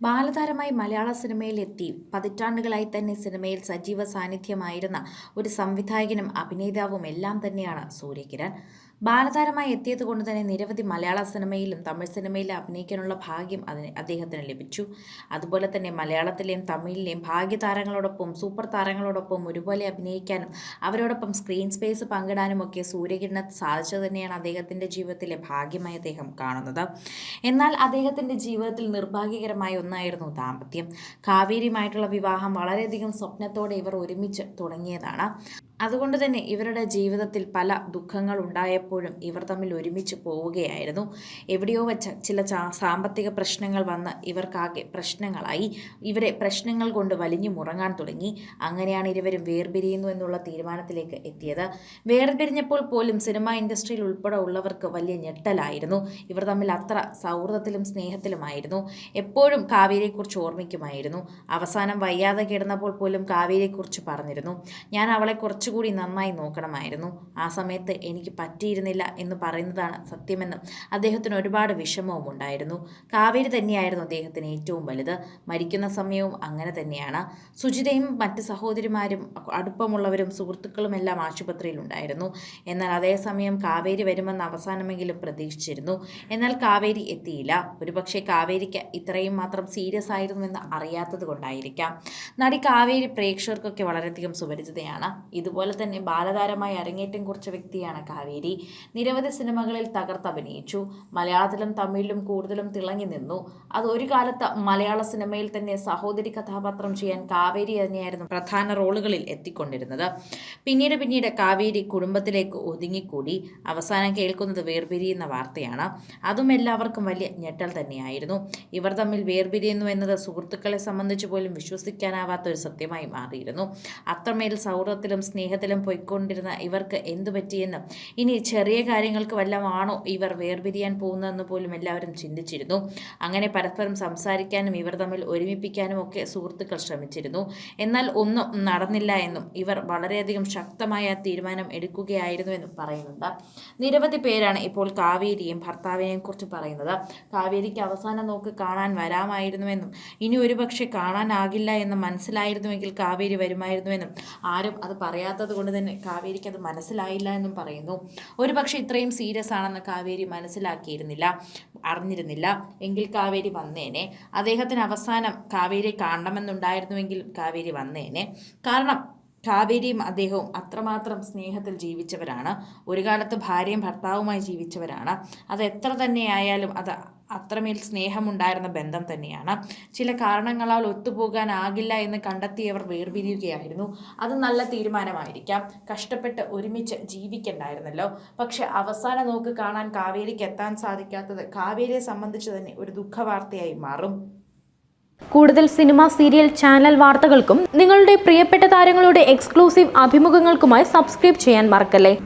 ബാലതാരമായി മലയാള സിനിമയിലെത്തി. പതിറ്റാണ്ടുകളായി തന്നെ സിനിമയിൽ സജീവ സാന്നിധ്യമായിരുന്ന ഒരു സംവിധായകനും അഭിനേതാവും എല്ലാം തന്നെയാണ് സൂര്യകിരൺ. ബാലതാരമായി എത്തിയത് കൊണ്ട് തന്നെ നിരവധി മലയാള സിനിമയിലും തമിഴ് സിനിമയിലും അഭിനയിക്കാനുള്ള ഭാഗ്യം അതിന് അദ്ദേഹത്തിന് ലഭിച്ചു. അതുപോലെ തന്നെ മലയാളത്തിലെയും തമിഴിലെയും ഭാഗ്യതാരങ്ങളോടൊപ്പം സൂപ്പർ താരങ്ങളോടൊപ്പം ഒരുപോലെ അഭിനയിക്കാനും അവരോടൊപ്പം സ്ക്രീൻ സ്പേസ് പങ്കിടാനും ഒക്കെ സൂര്യകിരണ സാധിച്ചത് തന്നെയാണ് അദ്ദേഹത്തിന്റെ ജീവിതത്തിലെ ഭാഗ്യമായി അദ്ദേഹം കാണുന്നത്. എന്നാൽ അദ്ദേഹത്തിന്റെ ജീവിതത്തിൽ നിർഭാഗ്യകരമായ ഒന്നായിരുന്നു ദാമ്പത്യം. കാവേരിയുമായിട്ടുള്ള വിവാഹം വളരെയധികം സ്വപ്നത്തോടെ ഇവർ ഒരുമിച്ച് തുടങ്ങിയതാണ്. അതുകൊണ്ട് തന്നെ ഇവരുടെ ജീവിതത്തിൽ പല ദുഃഖങ്ങൾ ഉണ്ടായപ്പോഴും ഇവർ തമ്മിൽ ഒരുമിച്ച് പോവുകയായിരുന്നു. എവിടെയോ വെച്ച ചില സാമ്പത്തിക പ്രശ്നങ്ങൾ വന്ന് ഇവർക്കാകെ പ്രശ്നങ്ങളായി. ഇവരെ പ്രശ്നങ്ങൾ കൊണ്ട് വലിഞ്ഞു മുറങ്ങാൻ തുടങ്ങി. അങ്ങനെയാണ് ഇരുവരും വേർപിരിയുന്നു എന്നുള്ള തീരുമാനത്തിലേക്ക് എത്തിയത്. വേർപിരിഞ്ഞപ്പോൾ പോലും സിനിമാ ഇൻഡസ്ട്രിയിൽ ഉൾപ്പെടെ ഉള്ളവർക്ക് വലിയ ഞെട്ടലായിരുന്നു. ഇവർ തമ്മിൽ അത്ര സൗഹൃദത്തിലും സ്നേഹത്തിലുമായിരുന്നു. എപ്പോഴും കാവേരിയെക്കുറിച്ച് ഓർമ്മിക്കുമായിരുന്നു. അവസാനം വയ്യാതെ കിടന്നപ്പോൾ പോലും കാവേരിയെക്കുറിച്ച് പറഞ്ഞിരുന്നു. ഞാൻ അവളെ കുറച്ചുകൂടി നന്നായി നോക്കണമായിരുന്നു. ആ സമയത്ത് എനിക്ക് പറ്റിയിരുന്നില്ല എന്ന് പറയുന്നതാണ് സത്യമെന്നും അദ്ദേഹത്തിന് ഒരുപാട് വിഷമവും ഉണ്ടായിരുന്നു. കാവേരി തന്നെയായിരുന്നു അദ്ദേഹത്തിന് ഏറ്റവും വലുത്. മരിക്കുന്ന സമയവും അങ്ങനെ തന്നെയാണ്. സുജിതയും മറ്റ് സഹോദരിമാരും അടുപ്പമുള്ളവരും സുഹൃത്തുക്കളും എല്ലാം ആശുപത്രിയിലുണ്ടായിരുന്നു എന്നാൽ അതേസമയം കാവേരി വരുമെന്ന് അവസാനമെങ്കിലും പ്രതീക്ഷിച്ചിരുന്നു. എന്നാൽ കാവേരി എത്തിയില്ല. ഒരുപക്ഷെ കാവേരിക്ക് ഇത്രയും മാത്രം സീരിയസ് ആയിരുന്നുവെന്ന് അറിയാത്തത് കൊണ്ടായിരിക്കാം. നടി കാവേരി പ്രേക്ഷകർക്കൊക്കെ വളരെയധികം സുപരിചിതയാണ്. ഇതുപോലെ തന്നെ ബാലതാരമായി അരങ്ങേറ്റം കുറിച്ച വ്യക്തിയാണ് കാവേരി. നിരവധി സിനിമകളിൽ തകർത്തഭിനയിച്ചു മലയാളത്തിലും തമിഴിലും കൂടുതലും തിളങ്ങി നിന്നു. അത് ഒരു കാലത്ത് മലയാള സിനിമയിൽ തന്നെ സഹോദരി കഥാപാത്രം ചെയ്യാൻ കാവേരി തന്നെയായിരുന്നു പ്രധാന റോളുകളിൽ എത്തിക്കൊണ്ടിരുന്നത്. പിന്നീട് പിന്നീട് കാവേരി കുടുംബത്തിലേക്ക് ഒതുങ്ങിക്കൂടി. അവസാനം കേൾക്കുന്നത് വേർപിരിയുന്ന വാർത്തയാണ്. അതും എല്ലാവർക്കും വലിയ ഞെട്ടൽ തന്നെയായിരുന്നു. ഇവർ തമ്മിൽ വേർപിരിയുന്നു എന്നത് സുഹൃത്തുക്കളെ സംബന്ധിച്ച് പോലും വിശ്വസിക്കാനാവാത്ത ഒരു സത്യമായി മാറിയിരുന്നു. അത്രമേൽ സൗഹൃദത്തിലും സ്നേഹത്തിലും പോയിക്കൊണ്ടിരുന്ന ഇവർക്ക് എന്തു പറ്റിയെന്നും. ഇനി ചെറിയ കാര്യങ്ങൾക്ക് വല്ലമാണോ ഇവർ വേർപിരിയാൻ പോകുന്നതെന്ന് പോലും എല്ലാവരും ചിന്തിച്ചിരുന്നു. അങ്ങനെ പരസ്പരം സംസാരിക്കാനും ഇവർ തമ്മിൽ ഒരുമിപ്പിക്കാനും ഒക്കെ സുഹൃത്തുക്കൾ ശ്രമിച്ചിരുന്നു. എന്നാൽ ഒന്നും നടന്നില്ല എന്നും ഇവർ വളരെയധികം ശക്തമായ തീരുമാനം എടുക്കുകയായിരുന്നു എന്നും പറയുന്നുണ്ട്. നിരവധി പേരാണ് ഇപ്പോൾ കാവേരിയും ഭർത്താവിനെയും കുറിച്ച് പറയുന്നത്. കാവേരിക്ക് അവസാനം നോക്ക് കാണാൻ വരാമായിരുന്നുവെന്നും ഇനി ഒരുപക്ഷെ കാണാനാകില്ല എന്ന് മനസ്സിലായിരുന്നുവെങ്കിൽ കാവേരി വരുമായിരുന്നുവെന്നും ആരും അത് പറയാത്തത് കൊണ്ട് തന്നെ കാവേരിക്ക് അത് മനസ്സിലായില്ല എന്നും പറയുന്നു. ഒരുപക്ഷെ ഇത്രയും സീരിയസ് ആണെന്ന് കാവേരി മനസ്സിലാക്കിയിരുന്നില്ല അറിഞ്ഞിരുന്നില്ല. എങ്കിൽ കാവേരി വന്നേനെ. അദ്ദേഹത്തിന് അവസാനം കാവേരിയെ കാണണമെന്നുണ്ടായിരുന്നുവെങ്കിൽ കാവേരി വന്നേനെ. കാരണം കാവേരിയും അദ്ദേഹവും അത്രമാത്രം സ്നേഹത്തിൽ ജീവിച്ചവരാണ്. ഒരു കാലത്ത് ഭാര്യയും ഭർത്താവുമായി ജീവിച്ചവരാണ്. അത് എത്ര തന്നെയായാലും അത് അത്രമേൽ സ്നേഹമുണ്ടായിരുന്ന ബന്ധം തന്നെയാണ്. ചില കാരണങ്ങളാൽ ഒത്തുപോകാനാകില്ല എന്ന് കണ്ടെത്തിയവർ വേർപിരിയുകയായിരുന്നു. അത് നല്ല തീരുമാനമായിരിക്കാം. കഷ്ടപ്പെട്ട് ഒരുമിച്ച് ജീവിക്കണ്ടായിരുന്നല്ലോ. പക്ഷെ അവസാന നോക്ക് കാണാൻ കാവേരിക്ക് എത്താൻ സാധിക്കാത്തത് കാവേരിയെ സംബന്ധിച്ച് തന്നെ ഒരു ദുഃഖവാർത്തയായി മാറും. കൂടുതൽ സിനിമ സീരിയൽ ചാനൽ വാർത്തകൾക്കും നിങ്ങളുടെ പ്രിയപ്പെട്ട താരങ്ങളുടെ എക്സ്ക്ലൂസീവ് അഭിമുഖങ്ങൾക്കുമായി സബ്സ്ക്രൈബ് ചെയ്യാൻ മറക്കല്ലേ?